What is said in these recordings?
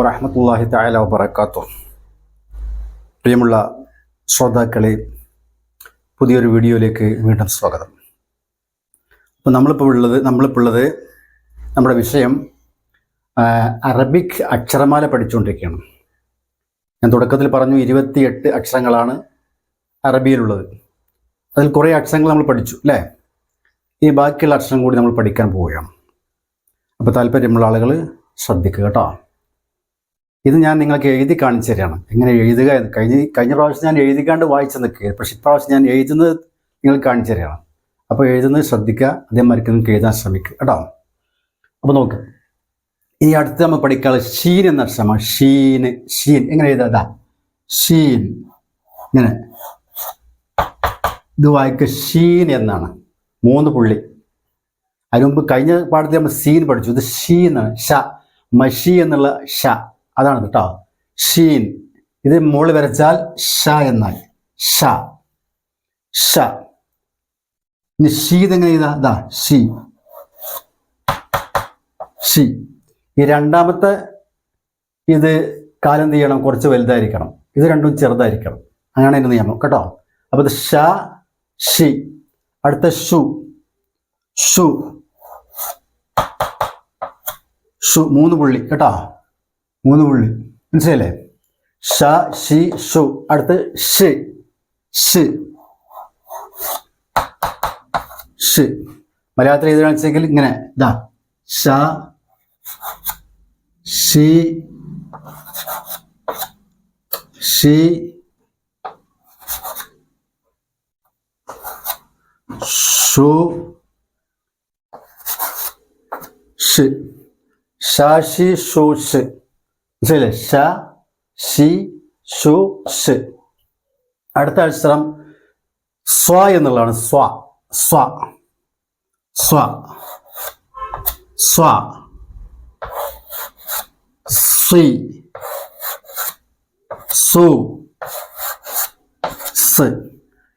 വറഹമത്തല്ലാഹി താല വബർക്കാത്തു പ്രിയമുള്ള ശ്രോതാക്കളെ പുതിയൊരു വീഡിയോയിലേക്ക് വീണ്ടും സ്വാഗതം. അപ്പോൾ നമ്മളിപ്പോൾ ഉള്ളത് നമ്മളിപ്പോൾ ഉള്ളത് നമ്മുടെ വിഷയം അറബിക് അക്ഷരമാല പഠിച്ചുകൊണ്ടിരിക്കുകയാണ്. ഞാൻ തുടക്കത്തിൽ പറഞ്ഞു ഇരുപത്തിയെട്ട് അക്ഷരങ്ങളാണ് അറബിയിലുള്ളത്. അതിൽ കുറേ അക്ഷരങ്ങൾ നമ്മൾ പഠിച്ചു അല്ലേ? ഈ ബാക്കിയുള്ള അക്ഷരം കൂടി നമ്മൾ പഠിക്കാൻ പോവുകയാണ്. അപ്പോൾ താല്പര്യമുള്ള ആളുകൾ ശ്രദ്ധിക്കുക കേട്ടോ. ഇത് ഞാൻ നിങ്ങൾക്ക് എഴുതി കാണിച്ചു തരികയാണ് എങ്ങനെ എഴുതുക എന്ന്. കഴിഞ്ഞ കഴിഞ്ഞ പ്രാവശ്യം ഞാൻ എഴുതിക്കാണ്ട് വായിച്ചു നിൽക്കുക പക്ഷെ ഇപ്രാവശ്യം ഞാൻ എഴുതുന്നത് നിങ്ങൾ കാണിച്ചു തരികയാണ് അപ്പോൾ എഴുതുന്നത് ശ്രദ്ധിക്കുക അതേമാതിരി നിങ്ങൾക്ക് എഴുതാൻ ശ്രമിക്കുക കേട്ടോ. അപ്പോൾ നോക്ക്. ഇനി അടുത്ത് നമ്മൾ പഠിക്കാനുള്ള ഷീൻ എന്ന അക്ഷരമാണ്. ഷീന് ഷീൻ. എങ്ങനെ എഴുതാ? ഷീൻ. ഇങ്ങനെ. ഇത് വായിക്കുക ഷീൻ എന്നാണ്. മൂന്ന് പുള്ളി. അതിനുമുമ്പ് കഴിഞ്ഞ പാഠത്തിൽ നമ്മൾ സീൻ പഠിച്ചു. ഇത് ഷീ എന്നാണ്. ഷ. മഷി എന്നുള്ള ഷ. അതാണ് കേട്ടോ. ഷീൻ. ഇത് മുകളിൽ വരച്ചാൽ ഷ എന്നാൽ. ഷ. ഷ. ഇനി ഷീ ഇതെങ്ങനെ ഇതാ ഇതാ ഷീ. ഷീ. ഈ രണ്ടാമത്തെ ഇത് കാലം ചെയ്യണം? കുറച്ച് വലുതായിരിക്കണം. ഇത് രണ്ടും ചെറുതായിരിക്കണം. അങ്ങനെയാണ് അതിന്റെ നിയമം കേട്ടോ. അപ്പോൾ ഇത് ഷ ഷി. അടുത്ത ഷു. ഷു. ഷു. മൂന്ന് പുള്ളി. കേട്ടോ. മൂന്ന് പുള്ളി. മനസ്സിലല്ലേ ഷ ഷി ഷു. അടുത്ത് ഷി. ഷി. ഷി. മലയാളത്തിൽ എഴുതാൻ വെച്ചെങ്കിൽ ഇങ്ങനെ. ഇതാ. ഷ ഷി ഷി. ഷു ഷി ഷാഷി ഷു. ഷ് ഷ ഷി ഷു ഷ് അടുത്ത അക്ഷരം സ്വ എന്നുള്ളതാണ്. സ്വ സ്വ സ്വ സ്വ സ്വി സു സ്.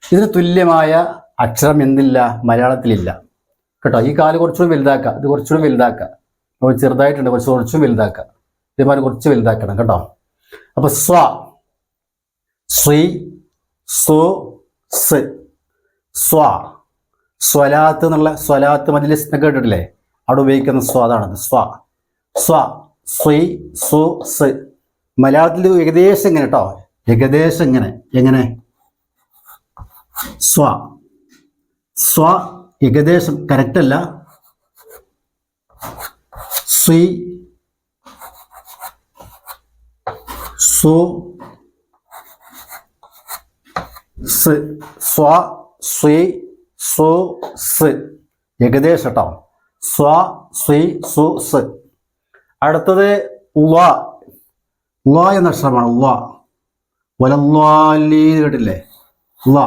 ഇതിന് തുല്യമായ അക്ഷരം എന്നില്ല മലയാളത്തിലില്ല. കേട്ടോ ഈ കാൽ കുറച്ചുകൂടി വലുതാക്കുക. ഇത് കുറച്ചുകൂടി വലുതാക്കുക. ചെറുതായിട്ടുണ്ട് കുറച്ച് കുറച്ചും വലുതാക്കുക. ഇതേമാതിരി കുറച്ച് വലുതാക്കണം കേട്ടോ. അപ്പൊ സ്വ ശ്രീ സു സ്വ. സ്വലാത്ത് എന്നുള്ള സ്വലാത്ത് മജ്ലിസ് എന്നൊക്കെ കേട്ടിട്ടില്ലേ അവിടെ ഉപയോഗിക്കുന്ന സ്വ അതാണത് സ്വ. സ്വ സ്വി സു സ്. മലയാളത്തിൽ ഏകദേശം ഇങ്ങനെ കേട്ടോ. ഏകദേശം ഇങ്ങനെ. എങ്ങനെ? സ്വ. സ്വ ഏകദേശം അല്ല. സ്വി സു സ്വ സു ഏകദേശം കേട്ടോ സ്വ സ്വി സു സ്. അടുത്തത് ഉവ. എന്ന അക്ഷരമാണ് ഉവ. വലല്ലാലി കേട്ടില്ലേ ഉവ.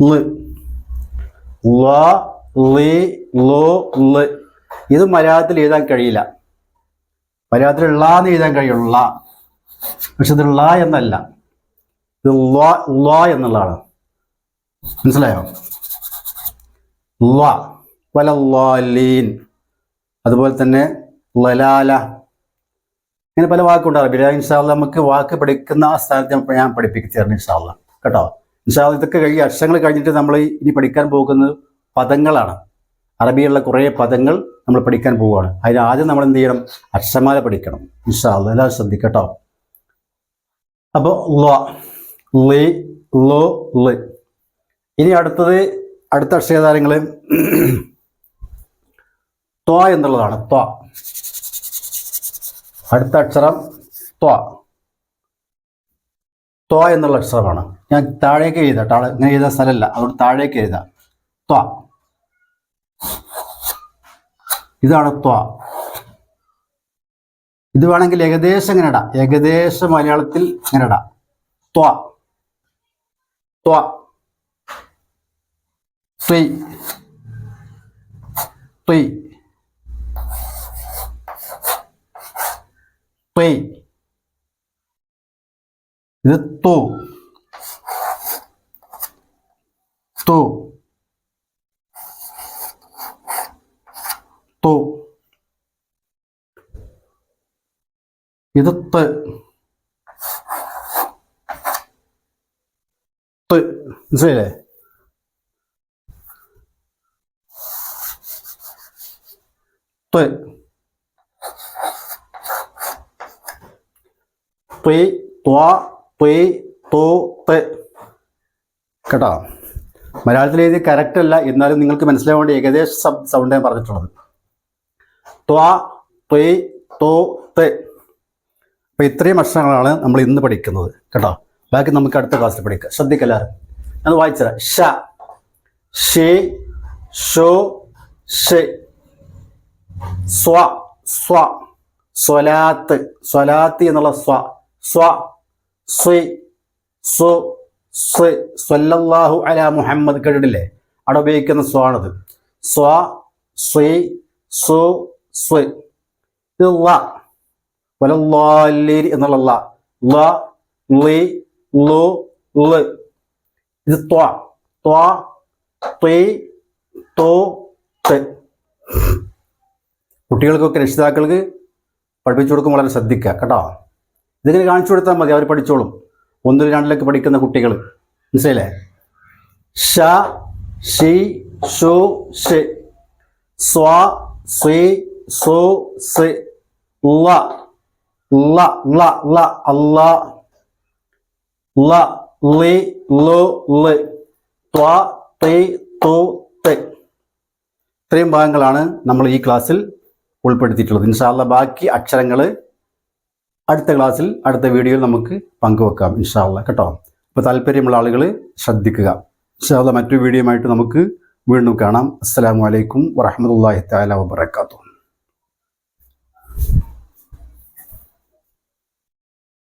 ൽ ല ലി ലോ ൽ ഇത് മലയാളത്തിൽ എഴുതാൻ കഴിയില്ല. മലയാളത്തിൽ ള എന്ന് എഴുതാൻ കഴിയുള്ള. ള. പക്ഷെ ഇത് ള എന്നല്ല. ഇത് ല എന്നുള്ളതാണ്. മനസ്സിലായോ? ല വലല്ലാലീൻ. അതുപോലെ തന്നെ ലലാല. ഇങ്ങനെ പല വാക്കുണ്ടാകും പിന്നെ ഇൻഷാല്ല നമുക്ക് വാക്ക് പഠിക്കുന്ന ആ സ്ഥാനത്ത് ഞാൻ- പഠിപ്പിക്കുന്നു പഠിപ്പിക്കും തരണം കേട്ടോ? ഇൻഷാല്ല ഇതൊക്കെ കഴിഞ്ഞ് അക്ഷരങ്ങൾ കഴിഞ്ഞിട്ട് നമ്മൾ ഇനി പഠിക്കാൻ പോകുന്നത് പദങ്ങളാണ്. അറബിയുള്ള കുറേ പദങ്ങൾ നമ്മൾ പഠിക്കാൻ പോവുകയാണ്. അതിന് ആദ്യം നമ്മൾ എന്ത് ചെയ്യണം? അക്ഷരമാല പഠിക്കണം. ഇൻഷാല്ല എല്ലാവരും ശ്രദ്ധിക്കട്ടോ. അപ്പോൾ ലി ലോ ൽ ഇനി അടുത്തത് അടുത്ത അക്ഷരതാരങ്ങൾ ത്വ എന്നുള്ളതാണ്. ത്വ. അടുത്ത അക്ഷരം ത്വ. ത്വ എന്നുള്ള അക്ഷരമാണ്. ഞാൻ താഴേക്ക് എഴുതാം താഴെ ഇങ്ങനെ എഴുതാൻ സ്ഥലമല്ല. അതുകൊണ്ട് താഴേക്ക് എഴുതാം. ത്വ. ഇതാണ് ത്വ. ഇത് വേണമെങ്കിൽ ഏകദേശം ഇങ്ങനെ ഇടാം. ഏകദേശം മലയാളത്തിൽ ഇങ്ങനെ ഇടാം. ത്വ. ത്വ. ശ്രീ. ശ്രീ. ത്വി ഇത് തു. തു. തു. ഇത് ത്. ത്. മനസ്സിലായില്ലേ? ത്. ത്വ. ത്വ തോ ത് കേട്ടോ? മലയാളത്തിൽ എഴുതി കറക്റ്റ് അല്ല എന്നാലും നിങ്ങൾക്ക് മനസ്സിലാവേണ്ട വേണ്ടി ഏകദേശ സൗണ്ട് ഞാൻ പറഞ്ഞിട്ടുള്ളത്. ത്വാ പേ തോ തെ അപ്പോൾ ഇത്രയും അക്ഷരങ്ങളാണ് നമ്മൾ ഇന്ന് പഠിക്കുന്നത്. കേട്ടോ? ബാക്കി നമുക്ക് അടുത്ത ക്ലാസ്സിൽ പഠിക്കാം. ശ്രദ്ധിക്കല്ലാറ് ഞാൻ വായിച്ചുതരാം. ഷ ഷേ ഷോ ഷെ സ്വ സ്വ. സ്വലാത്ത്. സ്വലാത്ത് എന്നുള്ള സ്വ. സ്വ. സു സ്വ സ്വല്ലല്ലാഹു അല മുഹമ്മദ് കേട്ടിട്ടില്ലേ? അവിടെ ഉപയോഗിക്കുന്ന സ്വാണത് സ്വ സ്വി എന്നുള്ള ല ല ലി ലു ഇത് ത്വ. ത്വ കുട്ടികൾക്കൊക്കെ രക്ഷിതാക്കൾക്ക് പഠിപ്പിച്ചു കൊടുക്കും വളരെ ശ്രദ്ധിക്കുക കേട്ടോ. ഇതിങ്ങനെ കാണിച്ചു കൊടുത്താൽ മതി അവർ പഠിച്ചോളും. ഒന്നിൽ രണ്ടിലൊക്കെ പഠിക്കുന്ന കുട്ടികൾ. മനസ്സിലായില്ലേ? ഷ ഷി ഷു ഷി സ്വ സ്വി സു സി. ല ല ല ല അല്ല. ല ലി ലു ൽ ത്വ തി തു ത്. ഇത്രയും ഭാഗങ്ങളാണ് നമ്മൾ ഈ ക്ലാസ്സിൽ ഉൾപ്പെടുത്തിയിട്ടുള്ളത്. ഇൻഷാല്ല ബാക്കി അക്ഷരങ്ങൾ അടുത്ത ക്ലാസ്സിൽ അടുത്ത വീഡിയോയിൽ നമുക്ക് പങ്കുവെക്കാം ഇൻഷാള്ള കേട്ടോ? അപ്പോൾ താല്പര്യമുള്ള ആളുകൾ ശ്രദ്ധിക്കുക. ഇൻഷാല്ല മറ്റു വീഡിയോയുമായിട്ട് നമുക്ക് വീണ്ടും കാണാം. അസ്സാം വലൈക്കും വറഹമുല്ലാ താല വാത്തു